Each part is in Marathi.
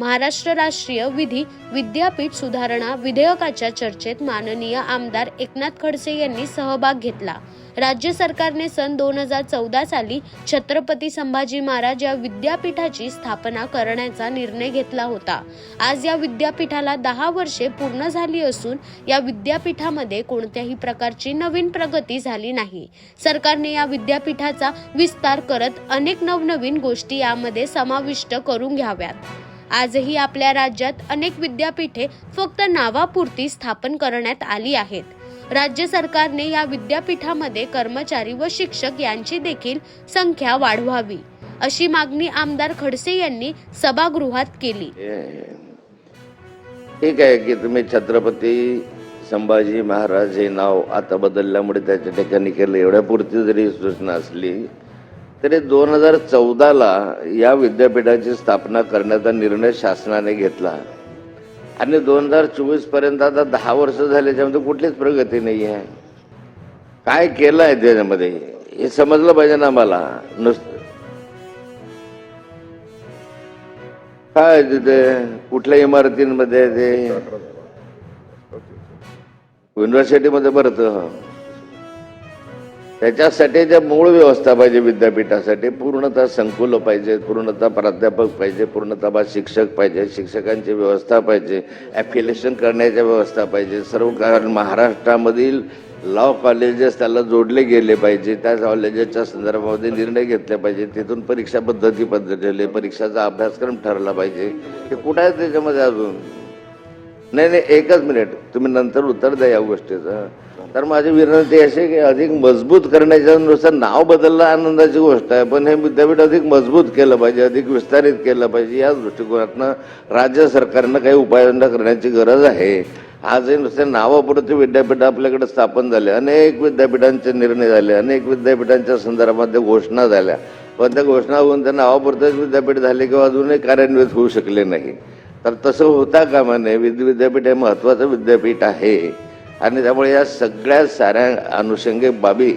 महाराष्ट्र राष्ट्रीय विधी विद्यापीठ सुधारणा विधेयकाच्या चर्चेत माननीय आमदार एकनाथ खडसे यांनी सहभाग घेतला. राज्य सरकारने सन दोन हजार चौदा साली छत्रपती संभाजी महाराज या विद्यापीठाची स्थापना करण्याचा निर्णय घेतला होता. आज या विद्यापीठाला दहा वर्षे पूर्ण झाली असून या विद्यापीठामध्ये कोणत्याही प्रकारची नवीन प्रगती झाली नाही. सरकारने या विद्यापीठाचा विस्तार करत अनेक नवनवीन गोष्टी यामध्ये समाविष्ट करून घ्याव्यात. आजही आपल्या राज्यात अनेक विद्यापीठे फक्त नावापुरती स्थापन करण्यात आली आहेत. राज्य सरकारने या विद्यापीठामध्ये कर्मचारी व शिक्षक यांची देखील संख्या वाढवावी अशी मागणी आमदार खडसे यांनी सभागृहात केली. ठीक आहे की तुम्ही छत्रपती संभाजी महाराज हे नाव आता बदलल्यामुळे त्याच्या ठिकाणी केलं. एवढ्या पुरती जरी सूचना असली तरी दोन हजार चौदाला या विद्यापीठाची स्थापना करण्याचा निर्णय शासनाने घेतला. आणि दोन हजार चोवीसपर्यंत आता दहा वर्ष झाले त्याच्यामध्ये कुठलीच प्रगती नाही आहे. काय केलं आहे त्याच्यामध्ये? हे समजलं पाहिजे ना मला नुसतं काय तिथे? कुठल्या इमारतींमध्ये ते? युनिव्हर्सिटीमध्ये भरतं. त्याच्यासाठी ज्या मूळ व्यवस्था पाहिजे विद्यापीठासाठी पूर्णतः संकुल पाहिजे पूर्णतः प्राध्यापक पाहिजे पूर्णतः शिक्षक पाहिजे शिक्षकांची व्यवस्था पाहिजे ॲफिलेशन करण्याच्या व्यवस्था पाहिजे. सर्व कारण महाराष्ट्रामधील लॉ कॉलेजेस त्याला जोडले गेले पाहिजे. त्या कॉलेजेसच्या संदर्भामध्ये निर्णय घेतले पाहिजे. तिथून परीक्षा पद्धती पद्धतीले परीक्षाचा अभ्यासक्रम ठरला पाहिजे. हे कुठं आहे त्याच्यामध्ये अजून? नाही नाही एकच मिनिट तुम्ही नंतर उत्तर द्या या गोष्टीचं. तर माझी विनंती अशी की अधिक मजबूत करण्याच्या नुसार नाव बदललं आनंदाची गोष्ट आहे पण हे विद्यापीठ अधिक मजबूत केलं पाहिजे अधिक विस्तारित केलं पाहिजे या दृष्टिकोनातनं राज्य सरकारनं काही उपाययोजना करण्याची गरज आहे. आजही नुसते नावापुरते विद्यापीठ आपल्याकडे स्थापन झाले अनेक विद्यापीठांचे निर्णय झाले अनेक विद्यापीठांच्या संदर्भामध्ये घोषणा झाल्या पण त्या घोषणा होऊन त्या नावापुरतेच विद्यापीठ झाले किंवा अजूनही कार्यान्वित होऊ शकले नाही. तर तसं होता कामा नये विद्या विद्यापीठ हे महत्त्वाचं विद्यापीठ आहे. आणि त्यामुळे या सगळ्या साऱ्या अनुषंगिक बाबी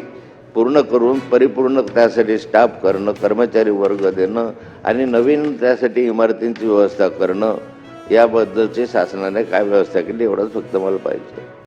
पूर्ण करून परिपूर्ण त्यासाठी स्टाफ करणं कर्मचारी वर्ग देणं आणि नवीन त्यासाठी इमारतींची व्यवस्था करणं याबद्दलची शासनाने काय व्यवस्था केली एवढंच फक्त मला पाहिजे.